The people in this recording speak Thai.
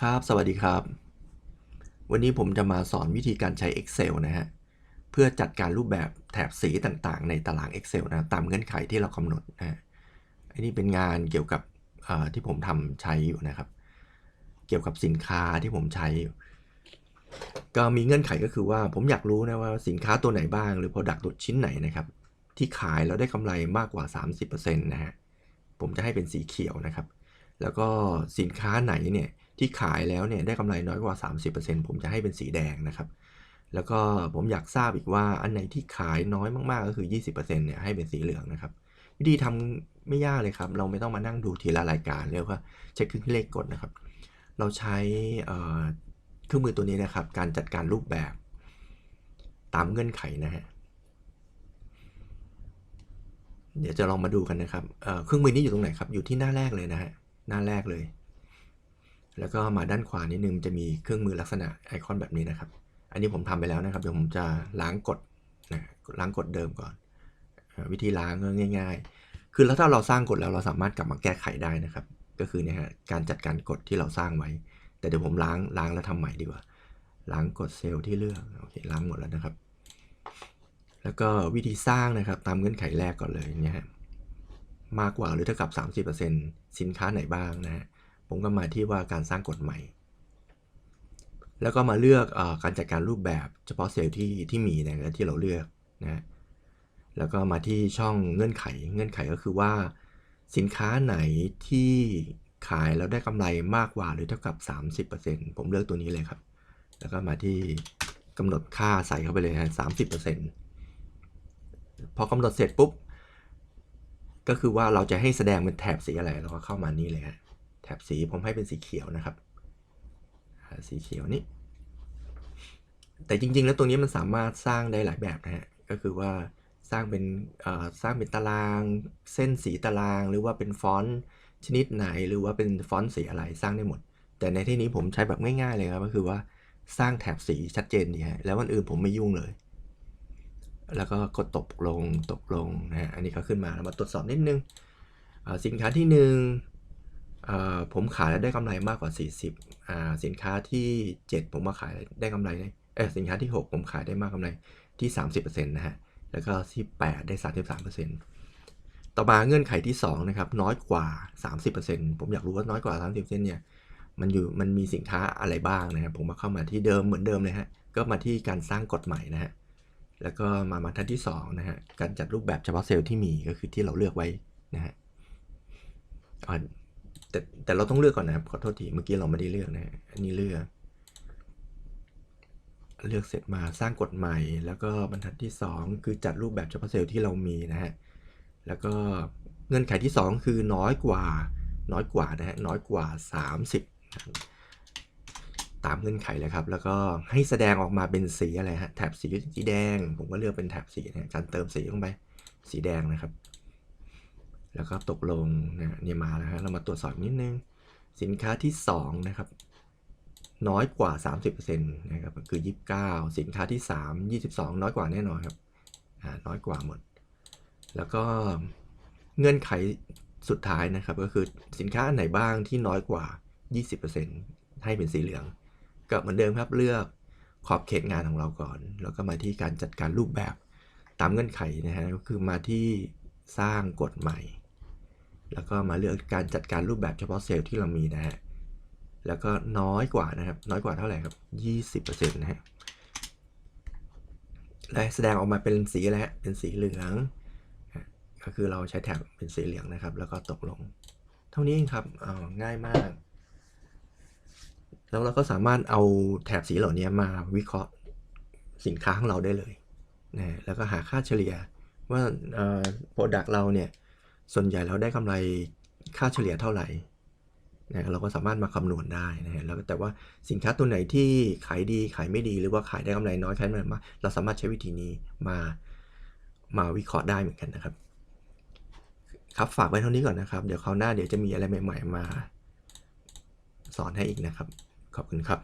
ครับ สวัสดีครับ วันนี้ผมจะมาสอนวิธีการใช้ Excel นะฮะ เพื่อจัดการรูปแบบแถบสีต่างๆ ในตาราง Excel นะ ตามเงื่อนไขที่เรากำหนดนะ อันนี้เป็นงานเกี่ยวกับที่ผมทำใช้อยู่นะครับ เกี่ยวกับสินค้าที่ผมใช้อยู่ ก็มีเงื่อนไขก็คือว่าผมอยากรู้นะว่าสินค้าตัวไหนบ้าง หรือ Product ตัวชิ้นไหนนะครับ ที่ขายแล้วได้กำไรมากกว่า 30%นะฮะ ผมจะให้เป็นสีเขียวนะครับ แล้วก็สินค้าไหนเนี่ย ที่ขายแล้วเนี่ยได้กำไรน้อยกว่า 30%ผมจะให้เป็นสีแดงนะครับ แล้วก็ผมอยากทราบอีกว่าอันไหนที่ขายน้อยมากๆก็คือ 20%เนี่ยให้เป็นสีเหลืองนะครับ วิธีทำไม่ยากเลยครับ เราไม่ต้องมานั่งดูทีละรายการเรียกว่าเช็คเครื่องเลขกดนะครับ เราใช้เครื่องมือตัวนี้นะครับ การจัดการรูปแบบตามเงื่อนไขนะฮะเดี๋ยวจะลองมาดูกันนะครับเครื่องมือนี้อยู่ตรงไหนครับ อยู่ที่หน้าแรกเลยนะฮะ หน้าแรกเลย แล้วก็มาด้านขวานิดนึงจะมีเครื่องมือลักษณะไอคอนแบบนี้นะครับ อันนี้ผมทำไปแล้วนะครับ เดี๋ยวผมจะล้างกดนะล้างกดเดิมก่อน วิธีล้างก็ง่าย ๆ คือแล้วถ้าเราสร้างกฎแล้วเราสามารถกลับมาแก้ไขได้นะครับ ก็คือเนี่ยฮะการจัดการกฎที่เราสร้างไว้ แต่เดี๋ยวผมล้างล้างแล้วทำใหม่ดีกว่า ล้างกดเซลล์ที่เลือกโอเคล้างหมดแล้วนะครับ แล้วก็วิธีสร้างนะครับตามเงื่อนไขแรกก่อนเลยเนี่ยฮะมากกว่าหรือเท่ากับ 30%สินค้าไหนบ้างนะฮะ ผมก็มาที่ว่าการสร้างกฎใหม่ แล้วก็มาเลือกอการจัดการรูปแบบเฉพาะเซลล์ที่ที่มีนะที่เราเลือกนะแล้วก็มาที่ช่องเงื่อนไข เงื่อนไขก็คือว่า สินค้าไหนที่ขายแล้วได้กำไรมากกว่าหรือเท่ากับ 30%ผมเลือกตัวนี้เลยครับ แล้วก็มาที่กำหนดค่าใส่เข้าไปเลยฮะ30%พอกำหนดเสร็จปุ๊บ ก็คือว่าเราจะให้แสดงเป็นแถบสีอะไรเราก็เข้ามานี่เลยฮะ แถบสีผมให้เป็นสีเขียวนะครับ สีเขียวนี่แต่จริงๆ แล้วตรงนี้มันสามารถสร้างได้หลายแบบนะฮะ ก็คือว่าสร้างเป็นสร้างเป็นตารางเส้นสีตาราง หรือว่าเป็นฟอนต์ชนิดไหน หรือว่าเป็นฟอนต์สีอะไรสร้างได้หมด แต่ในที่นี้ผมใช้แบบง่ายๆเลยครับก็คือว่าสร้างแถบสีชัดเจนดีฮะแล้ววันอื่นผมไม่ยุ่งเลย แล้วก็กดตกลงตกลงนะฮะอันนี้ก็ขึ้นมาแล้วมาตรวจสอบนิดนึงสินค้าที่หนึ่ง ผมขายแล้วได้กำไรมากกว่า 40อ่าสินค้าที่ 7 ผมมาขายได้กำไรได้เออสินค้าที่ 6 ผมขายได้มากกำไรที่ 30%นะฮะ แล้วก็ที่ 8 ได้ 33%ต่อมาเงื่อนไขที่2นะครับน้อยกว่า 30%ผมอยากรู้ว่าน้อยกว่า 30%เนี่ยมันอยู่มันมีสินค้าอะไรบ้างนะครับผมมาเข้ามาที่เดิมเหมือนเดิมเลยฮะก็มาที่การสร้างกฎใหม่นะฮะแล้วก็มามาทันที่2นะฮะการจัดรูปแบบเฉพาะเซลล์ที่มีก็คือที่เราเลือกไว้นะฮะ แต่แต่เราต้องเลือกก่อนนะครับ ขอโทษที เมื่อกี้เราไม่ได้เลือกนะฮะอันนี้เลือก เลือกเสร็จมาสร้างกฎใหม่ แล้วก็บรรทัดที่ 2 คือจัดรูปแบบเฉพาะเซลล์ที่เรามีนะฮะ แล้วก็เงื่อนไขที่ 2 คือน้อยกว่า น้อยกว่านะฮะ น้อยกว่า 30นะครับตามเงื่อนไขเลยครับ แล้วก็ให้แสดงออกมาเป็นสีอะไรฮะ แถบสีสีแดง ผมก็เลือกเป็นแถบสีนะการเติมสีลงไป สีแดงนะครับ แล้วก็ตกลงนะเนี่ยมาแล้วฮะเรามาตรวจสอบนิดนึง สินค้าที่2นะครับน้อยกว่า 30%นะครับคือ 29 สินค้าที่ 3 22 น้อยกว่าแน่นอนครับอ่าน้อยกว่าหมด แล้วก็เงื่อนไขสุดท้ายนะครับก็คือสินค้าอันไหนบ้างที่น้อยกว่า 20%ให้เป็นสีเหลือง ก็เหมือนเดิมครับเลือกขอบเขตงานของเราก่อน แล้วก็มาที่การจัดการรูปแบบตามเงื่อนไขนะฮะก็คือมาที่สร้างกฎใหม่ แล้วก็มาเลือกการจัดการรูปแบบเฉพาะเซลล์ที่เรามีนะฮะ แล้วก็น้อยกว่านะครับ น้อยกว่าเท่าไหร่ครับ 20%นะฮะ และแสดงออกมาเป็นสีอะไรฮะ เป็นสีเหลือง ก็คือเราใช้แถบเป็นสีเหลืองนะครับ แล้วก็ตกลง เท่านี้เองครับเอง่ายมาก แล้วเราก็สามารถเอาแถบสีเหล่านี้มาวิเคราะห์สินค้าของเราได้เลยนะแล้วก็หาค่าเฉลี่ยว่าเอ่อ product เราเนี่ย ส่วนใหญ่เราได้กำไรค่าเฉลี่ยเท่าไหร่นะเราก็สามารถมาคำนวณได้นะฮะแล้วแต่ว่าสินค้าตัวไหนที่ขายดีขายไม่ดีหรือว่าขายได้กำไรน้อยขายไม่มากเราสามารถใช้วิธีนี้มามาวิเคราะห์ได้เหมือนกันนะครับ ครับฝากไว้เท่านี้ก่อนนะครับ เดี๋ยวคราวหน้าเดี๋ยวจะมีอะไรใหม่ ๆ มา สอนให้อีกนะครับ ขอบคุณครับ